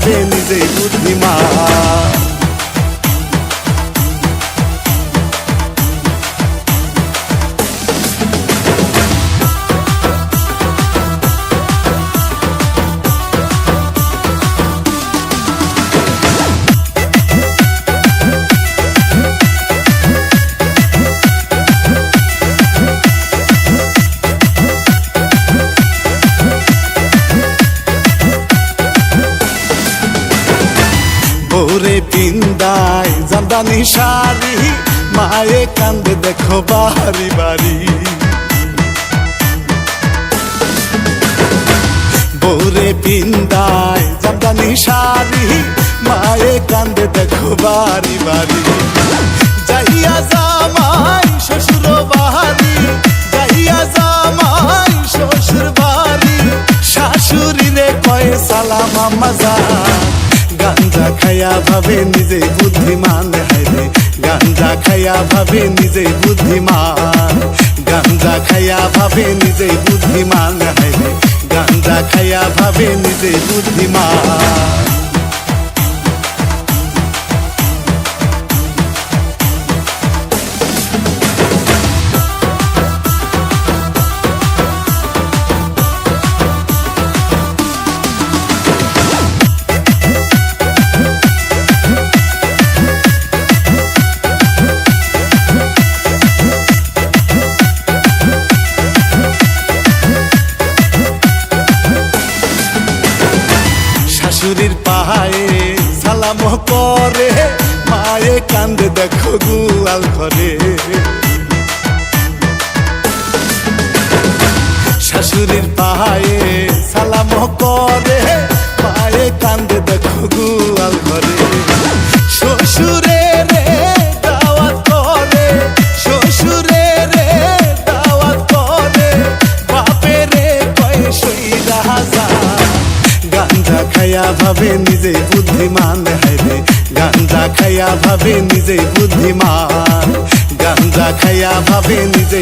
ভাবে নিজেই বুদ্ধিমান বৌরে পিন্দায় জামদানি শাড়ি, মায়ে কান্দে দেখো বাড়ি বাড়ি। বৌরে পিন্দায় জামদানি শাড়ি, মায়ে কান্দে দেখো বাড়ি বাড়ি। যাইয়া জামাই শ্বশুর বাড়ি, যাইয়া জামাই শ্বশুর বাড়ি। শাশুড়ি রে কয়ে সালাম জান। গাঞ্জা খায়া ভাবে নিজে বুদ্ধিমান হাইরে গাঞ্জা খায়া ভাবে নিজে বুদ্ধিমান। গাঞ্জা খায়া ভাবে নিজে বুদ্ধিমান হাইরে গাঞ্জা খায়া ভাবে নিজে বুদ্ধিমান। শাশুড়ির পাহায়ে সালাম করে। মায়ে কান্দে দেখো গুয়াল ঘরে। শাশুড়ির খাইয়া ভাবে নিজে বুদ্ধিমান হাইরে গাঞ্জা খাইয়া ভাবে নিজে বুদ্ধিমান। গাঞ্জা খাইয়া ভাবে নিজে